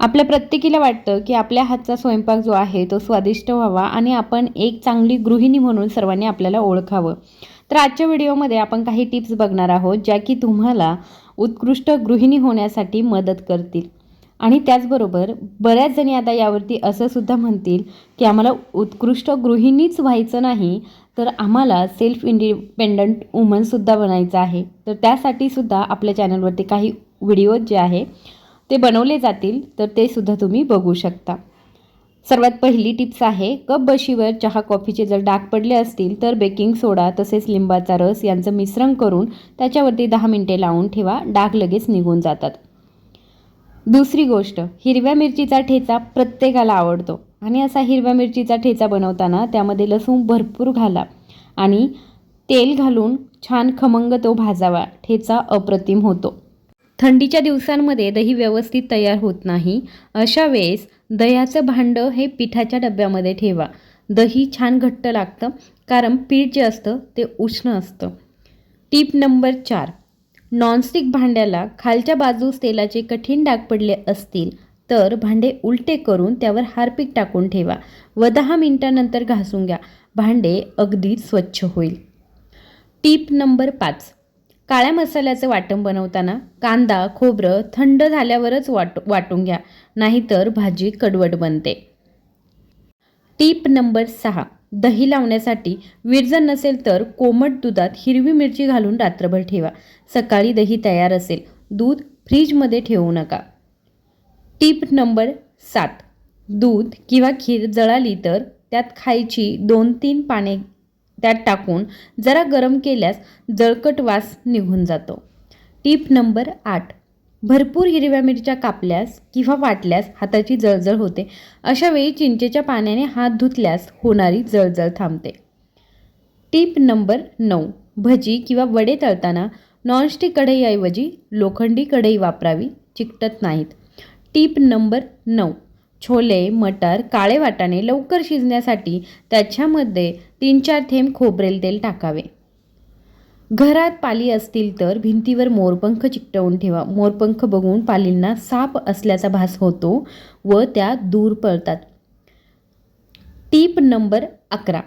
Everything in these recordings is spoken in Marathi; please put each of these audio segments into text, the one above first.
आपल्या प्रत्येकीला वाटतं की आपल्या हातचा स्वयंपाक जो आहे तो स्वादिष्ट व्हावा आणि आपण एक चांगली गृहिणी म्हणून सर्वांनी आपल्याला ओळखावं. तर आजच्या व्हिडिओमध्ये आपण काही टिप्स बघणार आहोत ज्या की तुम्हाला उत्कृष्ट गृहिणी होण्यासाठी मदत करतील. आणि त्याचबरोबर बऱ्याच जणी आता यावरती असं सुद्धा म्हणतील की आम्हाला उत्कृष्ट गृहिणीच व्हायचं नाही तर आम्हाला सेल्फ इंडिपेंडंट वुमनसुद्धा बनायचं आहे. तर त्यासाठी सुद्धा आपल्या चॅनलवरती काही व्हिडिओज जे आहे ते बनवले जातील तर ते सुद्धा तुम्ही बघू शकता. सर्वात पहिली टिप्स आहे कप बशीवर चहा कॉफीचे जर डाग पडले असतील तर बेकिंग सोडा तसेच लिंबाचा रस यांचं मिश्रण करून त्याच्यावरती दहा मिनटे लावून ठेवा डाग लगेच निघून जातात. दुसरी गोष्ट हिरव्या मिरचीचा ठेचा प्रत्येकाला आवडतो आणि असा हिरव्या मिरचीचा ठेचा बनवताना त्यामध्ये लसूण भरपूर घाला आणि तेल घालून छान खमंग तो भाजावा ठेचा अप्रतिम होतो. थंडीच्या दिवसांमध्ये दही व्यवस्थित तयार होत नाही. अशा वेळेस दह्याचं भांडं हे पिठाच्या डब्यामध्ये ठेवा. दही छान घट्ट लागतं कारण पीठ जे असतं ते उष्ण असतं. टीप नंबर चार. नॉनस्टिक भांड्याला खालच्या बाजूस तेलाचे कठीण डाग पडले असतील तर भांडे उलटे करून त्यावर हारपीक टाकून ठेवा. व दहा मिनिटानंतर घासून घ्या. भांडे अगदी स्वच्छ होईल. टीप नंबर पाच. काळ्या मसाल्याचं वाटण बनवताना कांदा खोबरं थंड झाल्यावरच वाट वाटून घ्या. नाहीतर भाजी कडवट बनते. टीप नंबर सहा. दही लावण्यासाठी विरजण नसेल तर कोमट दुधात हिरवी मिरची घालून रात्रभर ठेवा. सकाळी दही तयार असेल दूध फ्रीजमध्ये ठेवू नका. टीप नंबर सात. दूध किंवा खीर जळाली तर त्यात खायची दोन तीन पाने त्यात टाकून जरा गरम केल्यास जळकट वास निघून जातो. टीप नंबर आठ. भरपूर हिरव्या मिरच्या कापल्यास किंवा वाटल्यास हाताची जळजळ होते. अशावेळी चिंचेच्या पाण्याने हात धुतल्यास होणारी जळजळ थांबते. टीप नंबर नऊ. भजी किंवा वडे तळताना नॉनस्टिक कढईऐवजी लोखंडी कढई वापरावी चिकटत नाहीत. टीप नंबर नऊ. छोले मटर काळे वाटाणे लवकर शिजण्यासाठी त्याच्यामध्ये तीन चार थेंब खोबरेल तेल टाकावे. घरात पाली असतील तर भिंतीवर मोरपंख चिकटवून ठेवा. मोरपंख बघून पालींना साप असल्याचा भास होतो व त्या दूर पळतात. टीप नंबर अकरा.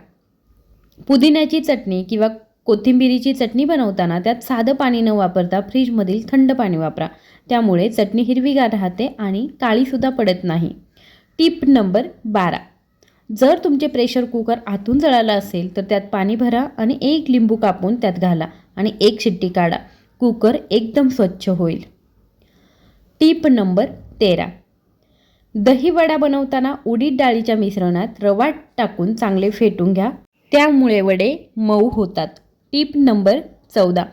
पुदिन्याची चटणी किंवा कोथिंबिरीची चटणी बनवताना त्यात साधं पाणी न वापरता फ्रीजमधील थंड पाणी वापरा. त्यामुळे चटणी हिरवीगार राहते आणि काळीसुद्धा पडत नाही. टीप नंबर बारा. जर तुमचे प्रेशर कुकर आतून जळालं असेल तर त्यात पाणी भरा आणि एक लिंबू कापून त्यात घाला आणि एक शिट्टी काढा. कुकर एकदम स्वच्छ होईल. टीप नंबर तेरा. दहीवडा बनवताना उडीद डाळीच्या मिश्रणात रवा टाकून चांगले फेटून घ्या. त्यामुळे वडे मऊ होतात. टीप नंबर चौदा.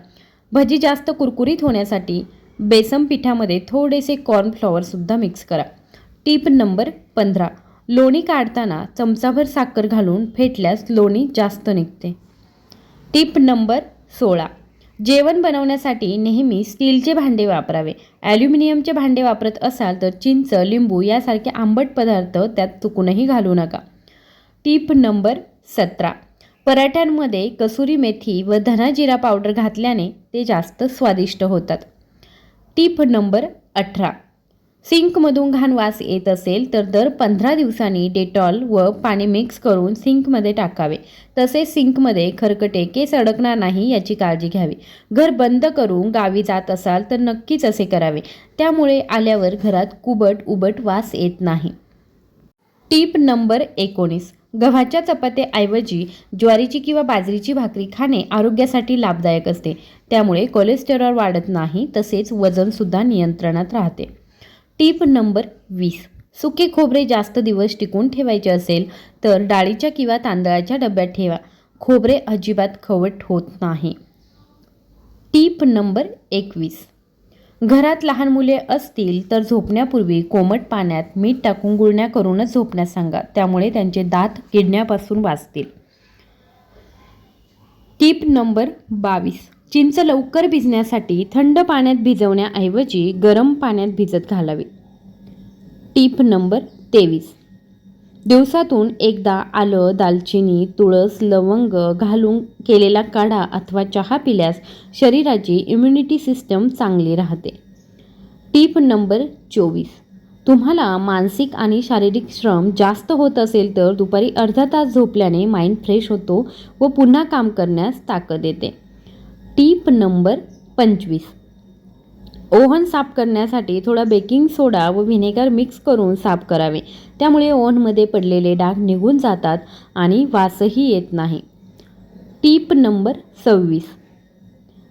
भजी जास्त कुरकुरीत होण्यासाठी बेसन पिठामध्ये थोडेसे कॉर्नफ्लॉवरसुद्धा मिक्स करा. टीप नंबर पंधरा. लोणी काढताना चमचाभर साखर घालून फेटल्यास लोणी जास्त निघते. टिप नंबर सोळा. जेवण बनवण्यासाठी नेहमी स्टीलचे भांडे वापरावे. ॲल्युमिनियमचे भांडे वापरत असाल तर चिंच लिंबू यासारखे आंबट पदार्थ त्यात चुकूनही घालू नका. टीप नंबर सतरा. पराठ्यांमध्ये कसुरी मेथी व धना जिरा पावडर घातल्याने ते जास्त स्वादिष्ट होतात. टीप नंबर अठरा. सिंकमधून घाण वास येत असेल तर दर पंधरा दिवसांनी डेटॉल व पाणी मिक्स करून सिंकमध्ये टाकावे. तसेच सिंकमध्ये खरकटे केस अडकणार नाही याची काळजी घ्यावी. घर बंद करून गावी जात असाल तर नक्कीच असे करावे. त्यामुळे आल्यावर घरात कुबट उबट वास येत नाही. टीप नंबर एकोणीस. गव्हाच्या चपात्याऐवजी ज्वारीची किंवा बाजरीची भाकरी खाणे आरोग्यासाठी लाभदायक असते. त्यामुळे कोलेस्टेरॉल वाढत नाही तसेच वजनसुद्धा नियंत्रणात राहते. टीप नंबर वीस. सुके खोबरे जास्त दिवस टिकून ठेवायचे असेल तर डाळीच्या किंवा तांदळाच्या डब्यात ठेवा. खोबरे अजिबात खवट होत नाही. टीप नंबर एकवीस. घरात लहान मुले असतील तर झोपण्यापूर्वी कोमट पाण्यात मीठ टाकून गुळण्या करूनच झोपण्यास सांगा. त्यामुळे त्यांचे दात किडण्यापासून वाचतील. टीप नंबर बावीस. चिंच लवकर भिजण्यासाठी थंड पाण्यात भिजवण्याऐवजी गरम पाण्यात भिजत घालावी. टीप नंबर तेवीस. दिवसातून एकदा आलं दालचिनी तुळस लवंग घालून केलेला काढा अथवा चहा पिल्यास शरीराची इम्युनिटी सिस्टम चांगली राहते. टीप नंबर चोवीस. तुम्हाला मानसिक आणि शारीरिक श्रम जास्त होत असेल तर दुपारी अर्धा तास झोपल्याने माइंड फ्रेश होतो व पुन्हा काम करण्यास ताकद येते टीप नंबर पंचवीस. ओव्हन साफ करण्यासाठी थोडा बेकिंग सोडा व व्हिनेगर मिक्स करून साफ करावे. त्यामुळे ओव्हनमध्ये पडलेले डाग निघून जातात आणि वासही येत नाही. टीप नंबर सव्वीस.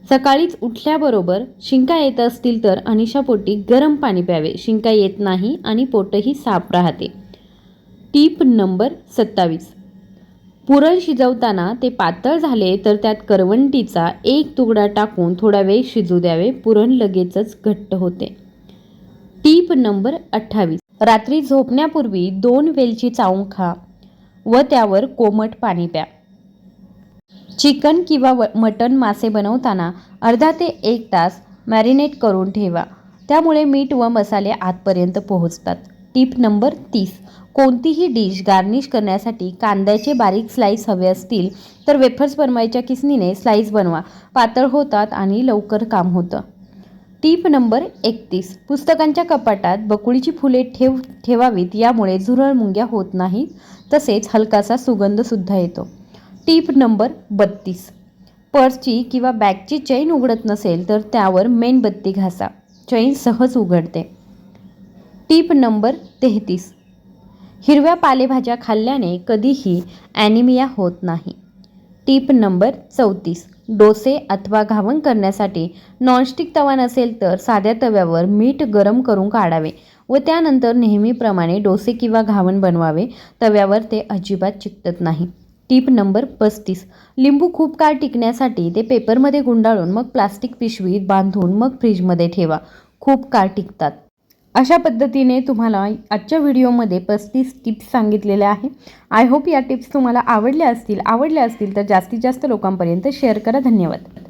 सकाळीच उठल्याबरोबर शिंका येत असतील तर अनिशापोटी गरम पाणी प्यावे. शिंका येत नाही आणि पोटही साफ राहते. टीप नंबर सत्तावीस. पुरण शिजवताना ते पातळ झाले तर त्यात करवंटीचा एक तुकडा टाकून थोडा वेळ शिजू द्यावे. पुरण लगेचच घट्ट होते. टीप नंबर अठ्ठावीस. रात्री झोपण्यापूर्वी दोन वेलची चावून खा व त्यावर कोमट पाणी प्या. चिकन किंवा मटण मासे बनवताना अर्धा ते एक तास मॅरिनेट करून ठेवा. त्यामुळे मीठ व मसाले आतपर्यंत पोहोचतात. टीप नंबर तीस. कोणतीही डिश गार्निश करण्यासाठी कांद्याचे बारीक स्लाईस हवे असतील तर वेफर्स बनवायच्या किसनीने स्लाईस बनवा. पातळ होतात आणि लवकर काम होतं. टीप नंबर एकतीस. पुस्तकांच्या कपाटात बकुळीची फुले ठेव ठेवावीत यामुळे झुरळ मुंग्या होत नाहीत तसेच हलकासा सुगंधसुद्धा येतो. टीप नंबर बत्तीस. पर्सची किंवा बॅगची चैन उघडत नसेल तर त्यावर मेणबत्ती घासा. चैन सहज उघडते. टीप नंबर तेहतीस. हिरव्या पालेभाज्या खाल्ल्याने कधीही ॲनिमिया होत नाही. टीप नंबर चौतीस. डोसे अथवा घावण करण्यासाठी नॉनस्टिक तवा नसेल तर साध्या तव्यावर मीठ गरम करून काढावे व त्यानंतर नेहमीप्रमाणे डोसे किंवा घावण बनवावे. तव्यावर ते अजिबात चिकटत नाही. टीप नंबर पस्तीस. लिंबू खूप काळ टिकण्यासाठी ते पेपरमध्ये गुंडाळून मग प्लास्टिक पिशवीत बांधून मग फ्रीजमध्ये ठेवा. खूप काळ टिकतात. अशा पद्धतीने तुम्हाला आजच्या व्हिडिओमध्ये पस्तीस टिप्स सांगितलेल्या आहे. आय होप या टिप्स तुम्हाला आवडल्या असतील. आवडल्या असतील तर जास्तीत जास्त लोकांपर्यंत शेअर करा. धन्यवाद.